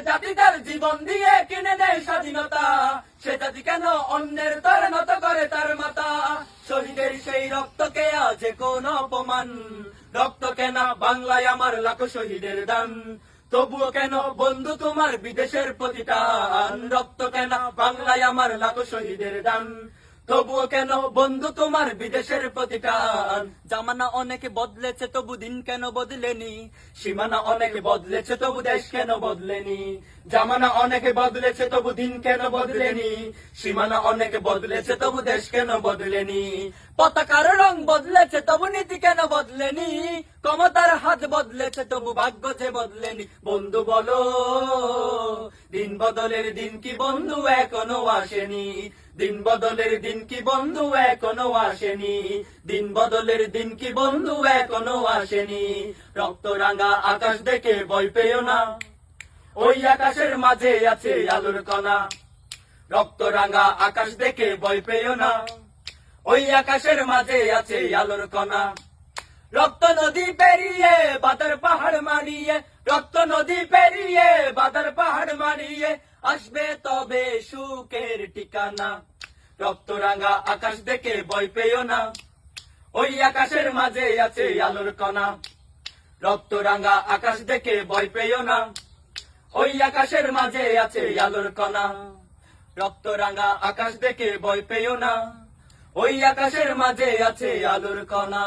জাতি জীবন দিয়ে কিনে নেয় স্বাধীনতা। সে জাতি কেন অন্যের তর নত করে তার মাতা? শহীদের সেই রক্তকে আজ কোন অপমান। রক্ত কেনা বাংলায় আমার লাখো শহীদের দান। তবুও কেন বন্ধু তোমার বিদেশের প্রতিটান রক্ত কেন বাংলায় আমার লাখো শহীদের দান। তবুও কেন বন্ধু তোমার বিদেশের প্রতিটান জামানা অনেক বদলেছে তবু দিন কেন বদলেনি? সীমানা অনেক বদলেছে তবু দেশ কেন বদলেনি? জামানা অনেক বদলেছে তবু দিন কেন বদলেনি? সীমানা অনেক বদলেছে তবু দেশ কেন বদলেনি? পতাকার রং বদলেছে তবু নীতি কেন বদলেনি? ক্ষমতার হাত বদলেছে, তবু ভাগ্য যে বদলেনি। বন্ধু বলো, দিন বদলের দিন কি বন্ধু এখনও আসেনি? দিন বদলের দিন কি বন্ধু এখনও আসেনি? দিন বদলের দিন কি বন্ধু এখনও আসেনি? রক্ত রাঙা আকাশ দেখে ভয় পেও না। ওই আকাশের মাঝে আছে আলোর কণা। রক্ত রাঙা আকাশ দেখে ভয় পেও না। ওই আকাশের মাঝে আছে আলোর কণা। রক্ত নদী পেরিয়ে বাদার পাহাড় মারিয়ে রক্ত নদী পেরিয়ে বাদার পাহাড় মারিয়ে আসবে তবে সুখের ঠিকানা। রক্ত রাঙা আকাশ দেখে ভয় পেও না, ওই আকাশের মাঝে আছে আলোর কণা। রক্ত রাঙা আকাশ দেখে ভয় পেও না, ওই আকাশের মাঝে আছে আলোর কণা। রক্ত রাঙা আকাশ দেখে ভয় পেও না। ওই আকাশের মাঝে আছে আলোর কণা।